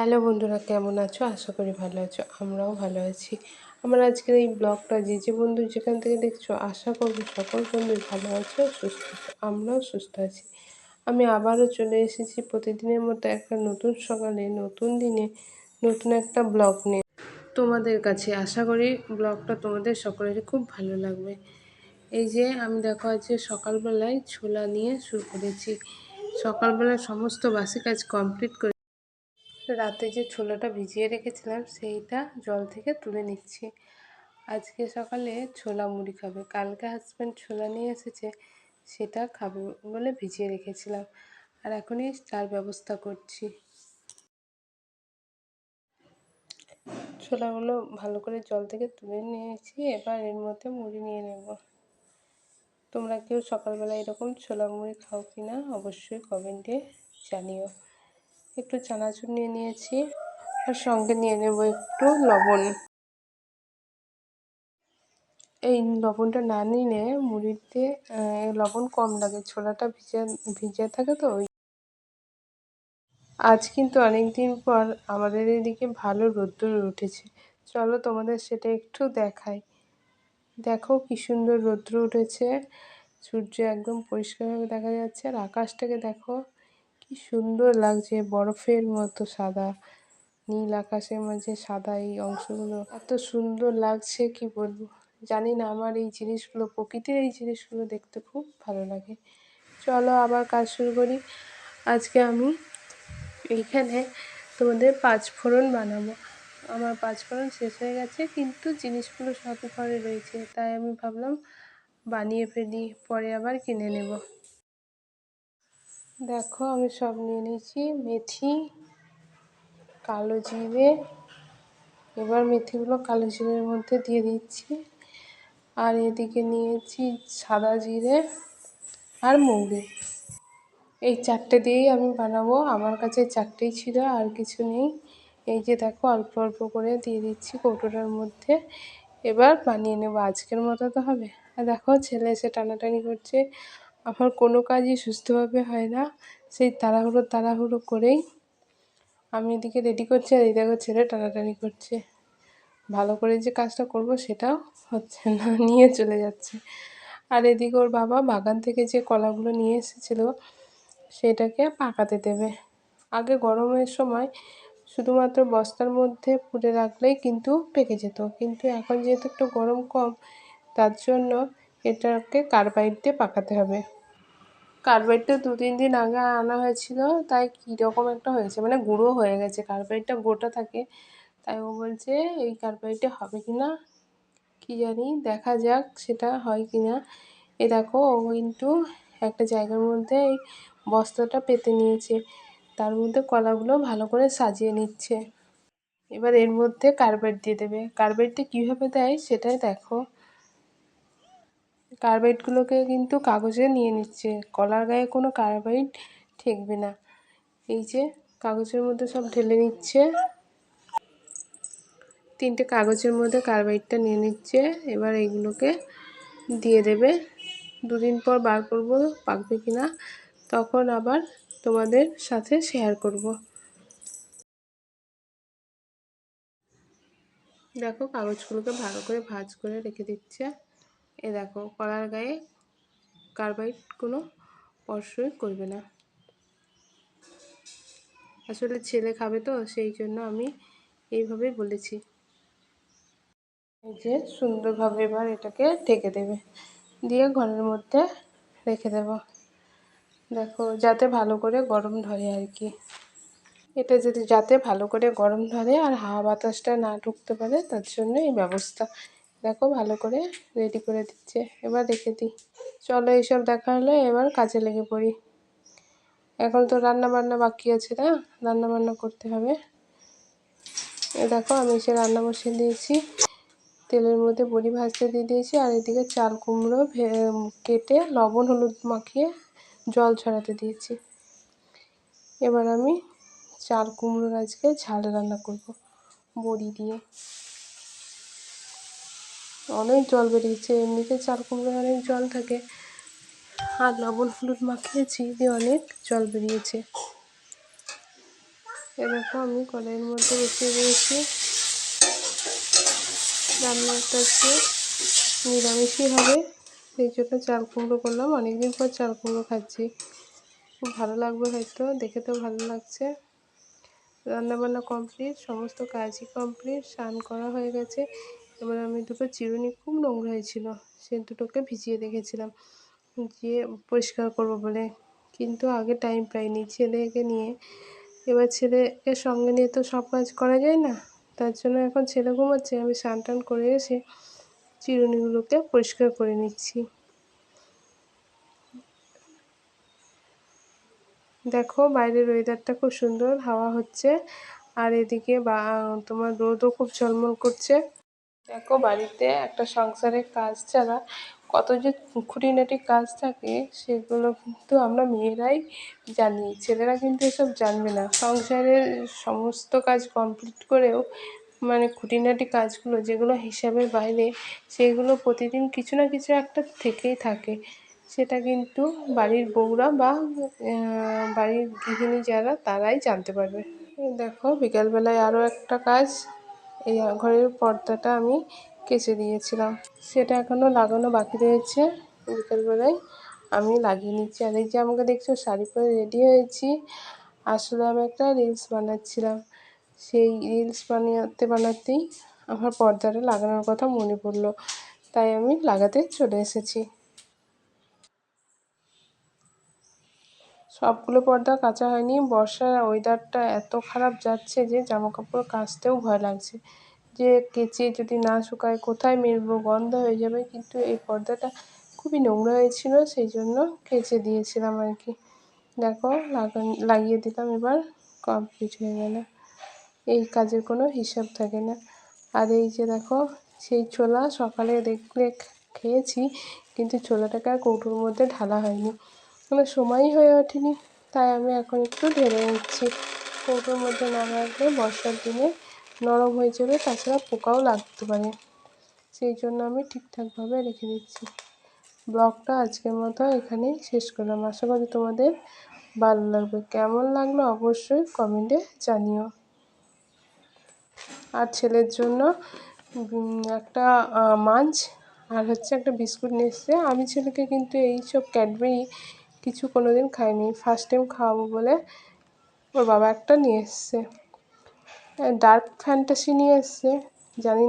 Hello বন্ধুরা, কেমন আছো? আশা করি ভালো আছো, আমরাও ভালো আছি। আমার আজকের এই ব্লগটা যে যে বন্ধু যেখান থেকে দেখছ, আশা করব সকল বন্ধু ভালো আছো, সুস্থ আছো, আমরাও সুস্থ আছি। আমি আবারও চলে এসেছি প্রতিদিনের মতো একটা নতুন সকালে, নতুন দিনে, নতুন একটা ব্লগ নিয়ে। তোমাদের কাছে আশা করি ব্লগটা তোমাদের সকলেরই খুব ভালো লাগবে। এই যে আমি দেখো আজকে সকালবেলায় ছোলা নিয়ে শুরু করেছি। সকালবেলা সমস্ত বাসি কাজ কমপ্লিট করে রাতে যে ছোলাটা ভিজিয়ে রেখেছিলাম, সেইটা জল থেকে তুলে নিচ্ছি। আজকে সকালে ছোলা মুড়ি খাবে। কালকে হাজব্যান্ড ছোলা নিয়ে এসেছে, সেটা খাবে বলে ভিজিয়ে রেখেছিলাম। আর এখনই চার ব্যবস্থা করছি। ছোলাগুলো ভালো করে জল থেকে তুলে নিয়েছি, এবার এর মধ্যে মুড়ি নিয়ে নেব। তোমরা কেউ সকালবেলা এরকম ছোলা মুড়ি খাও কি না অবশ্যই কমেন্টে জানিও। একটু চানাচুর নিয়ে নিয়েছি আর সঙ্গে নিয়ে নেব একটু লবণ। এই লবণটা না নিলে মুড়িতে লবণ কম লাগে, ছোলাটা ভিজে ভিজে থাকে তো ওই। আজ কিন্তু অনেক দিন পর আমাদের এদিকে ভালো রোদ্দুর উঠেছে। চলো তোমাদের সেটা একটু দেখাই। দেখো কি সুন্দর রৌদ্র উঠেছে। সূর্য একদম পরিষ্কারভাবে দেখা যাচ্ছে আর আকাশটাকে দেখো কি সুন্দর লাগছে, বরফের মতো সাদা, নীল আকাশের মাঝে সাদা এই অংশগুলো। এত সুন্দর লাগছে, কি বলব? জানি না, আমার এই জিনিসগুলো, প্রকৃতির এই জিনিসগুলো দেখতে খুব ভালো লাগে। চলো আবার কাজ শুরু করি। আজকে আমি এইখানে তোমাদের পাঁচ ফোড়ন বানাবো। আমার পাঁচ ফোড়ন শেষ হয়ে গেছে, কিন্তু জিনিসগুলো সব ঘরে রয়েছে, তাই আমি ভাবলাম বানিয়ে ফেলি, পরে আবার কিনে নেব। দেখো, আমি সব নিয়ে নিয়েছি। মেথি, কালো জিরে। এবার মেথিগুলো কালো জিরের মধ্যে দিয়ে দিচ্ছি। আর এদিকে নিয়েছি সাদা জিরে আর মৌরি। এই চারটে দিয়েই আমি বানাবো। আমার কাছে চারটেই ছিল, আর কিছু নেই। এই যে দেখো, অল্প অল্প করে দিয়ে দিচ্ছি কৌটোটার মধ্যে। এবার বানিয়ে নেব। আজকের মতো তো হবে। আর দেখো, ছেলে এসে টানাটানি করছে। আমার কোনো কাজই সুস্থভাবে হয় না। সেই তাড়াহুড়ো তাড়াহুড়ো করেই আমি এদিকে রেডি করছি আর এই দেখো ছেলে টানাটানি করছে। ভালো করে যে কাজটা করব সেটাও হচ্ছে না, নিয়ে চলে যাচ্ছে। আর এদিকে ওর বাবা বাগান থেকে যে কলাগুলো নিয়ে এসেছিল, সেটাকে পাকাতে দেবে। আগে গরমের সময় শুধুমাত্র বস্তার মধ্যে পুড়ে রাখলেই কিন্তু পেকে যেত। কিন্তু এখন যেহেতু একটু গরম কম, তার জন্য এটাকে কার্বাইড দিয়ে পাকাতে হবে। কার্বাইডটা দু তিন দিন আগে আনা হয়েছিল, তাই কীরকম একটা হয়েছে মানে গুঁড়ো হয়ে গেছে। কার্বাইডটা গোটা থাকে, তাই ও বলছে এই কার্বাইডটা হবে কি না কী জানি, দেখা যাক সেটা হয় কি না এ দেখো, ও কিন্তু একটা জায়গার মধ্যে এই বস্তাটা পেতে নিয়েছে, তার মধ্যে কলাগুলো ভালো করে সাজিয়ে নিচ্ছে। এবার এর মধ্যে কার্বাইড দিয়ে দেবে। কার্বাইডটা কীভাবে দেয় সেটাই দেখো। কার্বাইডগুলোকে কিন্তু কাগজে নিয়ে নিচ্ছে। কলার গায়ে কোনো কার্বাইড ঠেকবে না। এই যে কাগজের মধ্যে সব ঢেলে নিচ্ছে। তিনটে কাগজের মধ্যে কার্বাইডটা নিয়ে নিচ্ছে। এবার এইগুলোকে দিয়ে দেবে। দুদিন পর বার করব, পাকবে কিনা তখন আবার তোমাদের সাথে শেয়ার করব। দেখো কাগজগুলোকে ভালো করে ভাজ করে রেখে দিচ্ছে। এ দেখো, কলার গায়ে কার্বাইড কোনো স্পর্শই করবে না। আসলে ছেলে খাবে তো, সেই জন্য আমি এইভাবে বলেছি। এই যে সুন্দরভাবে এবার এটাকে ঢেকে দেবে। দিয়ে ঘরের মধ্যে রেখে দেব। দেখো, যাতে ভালো করে গরম ধরে আর কি। এটা যদি যাতে ভালো করে গরম ধরে আর হাওয়া বাতাসটা না ঢুকতে পারে, তার জন্য এই ব্যবস্থা। দেখো ভালো করে রেডি করে দিচ্ছে। এবার রেখে দিই। চলো এইসব দেখা হলো, এবার কাজে লেগে পড়ি। এখন তো রান্না বান্না বাকি আছে না? রান্না বান্না করতে হবে। এ দেখো, আমি সে রান্না বসিয়ে দিয়েছি। তেলের মধ্যে বড়ি ভাজতে দিয়ে দিয়েছি, আর এদিকে চাল কুমড়ো কেটে লবণ হলুদ মাখিয়ে জল ছড়াতে দিয়েছি। এবার আমি চাল কুমড়োর আজকে ঝাল রান্না করব বড়ি দিয়ে। অনেক জল বেরিয়েছে, এমনিতে চাল কুমড়োয় অনেক জল থাকে। আর লবণ হলুদ মাখিয়েছি, দিয়ে অনেক জল বেরিয়েছে। এরকম আমি কড়াইয়ের মধ্যে বসিয়ে দিয়েছি। রান্নাটা হচ্ছে নিরামিষই হবে, সেই জন্য চাল কুমড়ো করলাম। অনেকদিন পর চাল কুমড়ো খাচ্ছি। খুব ভালো লাগবে হয়তো, দেখে তো ভালো লাগছে। রান্নাবান্না কমপ্লিট, সমস্ত কাজই কমপ্লিট, স্নান করা হয়ে গেছে। এবার আমি দুটো চিরুনি খুব নোংরা হয়েছিল সে দুটোকে ভিজিয়ে রেখেছিলাম, ভিজিয়ে পরিষ্কার করব বলে। কিন্তু আগে টাইম পাইনি ছেলেকে নিয়ে। এবার ছেলেকে সঙ্গে নিয়ে তো সব কাজ করা যায় না, তার জন্য এখন ছেলে ঘুমাচ্ছে। আমি স্নান টান করে এসে চিরুনিগুলোকে পরিষ্কার করে নিচ্ছি। দেখো বাইরের ওয়েদারটা খুব সুন্দর, হাওয়া হচ্ছে। আর এদিকে বা, তোমার রোদও খুব ঝলমল করছে। দেখো, বাড়িতে একটা সংসারের কাজ ছাড়া কত যে খুঁটিনাটি কাজ থাকে, সেগুলো কিন্তু আমরা মেয়েরাই জানি। ছেলেরা কিন্তু এসব জানবে না। সংসারের সমস্ত কাজ কমপ্লিট করেও মানে খুঁটিনাটি কাজগুলো, যেগুলো হিসাবের বাইরে, সেগুলো প্রতিদিন কিছু না কিছু একটা থেকেই থাকে। সেটা কিন্তু বাড়ির বউরা বা বাড়ির গৃহিণী যারা, তারাই জানতে পারবে। দেখো, বিকালবেলায় আরও একটা কাজ। এই ঘরের পর্দাটা আমি কেচে দিয়েছিলাম। সেটা এখনও লাগানো বাকি রয়েছে। বিকালবেলায় আমি লাগিয়ে নিচ্ছি। আর এই যে আমাকে দেখছ, শাড়ি পরে রেডি হয়েছি। আসলে আমি একটা রিলস বানাচ্ছিলাম। সেই রিলস বানাতে বানাতেই আমার পর্দাটা লাগানোর কথা মনে পড়ল। তাই আমি লাগাতে চলে এসেছি। সবগুলো পর্দা কাচা হয়নি। বর্ষার ওয়েদারটা এত খারাপ যাচ্ছে যে জামা কাপড় কাচতেও ভয় লাগছে। যে কেচে যদি না শুকায় কোথায় মেলবো, গন্ধ হয়ে যাবে। কিন্তু এই পর্দাটা খুবই নোংরা হয়েছিল, সেই জন্য কেচে দিয়েছিলাম আর কি দেখো লাগিয়ে দিলাম এবার কমপ্লিট হয়ে গেল। এই কাজের কোনো হিসাব থাকে না। আর এই যে দেখো, সেই ছোলা সকালে দেখলে খেয়েছি, কিন্তু ছোলাটাকে আর কৌটোর মধ্যে ঢালা হয়নি। কোনো সময়ই হয়ে ওঠেনি, তাই আমি এখন একটু ঢেলে নিচ্ছি। কৌটোর মধ্যে না রাখলে বর্ষার দিনে নরম হয়ে যাবে তাছাড়া পোকাও লাগতে পারে। সেই জন্য আমি ঠিকঠাকভাবে রেখে দিচ্ছি। ব্লগটা আজকের মতো এখানেই শেষ করলাম। আশা করি তোমাদের ভালো লাগবে। কেমন লাগল অবশ্যই কমেন্টে জানিও। আর ছেলের জন্য একটা মাছ আর হচ্ছে একটা বিস্কুট নিয়ে এসছে। আমি ছেলেকে কিন্তু এইসব ক্যাডবেরি কিছু কোনো দিন খাইনি। ফার্স্ট টাইম খাওয়াবো বলে ওর বাবা একটা নিয়ে এসছে। ডার্ক ফ্যান্টাসি নিয়ে এসছে। জানি না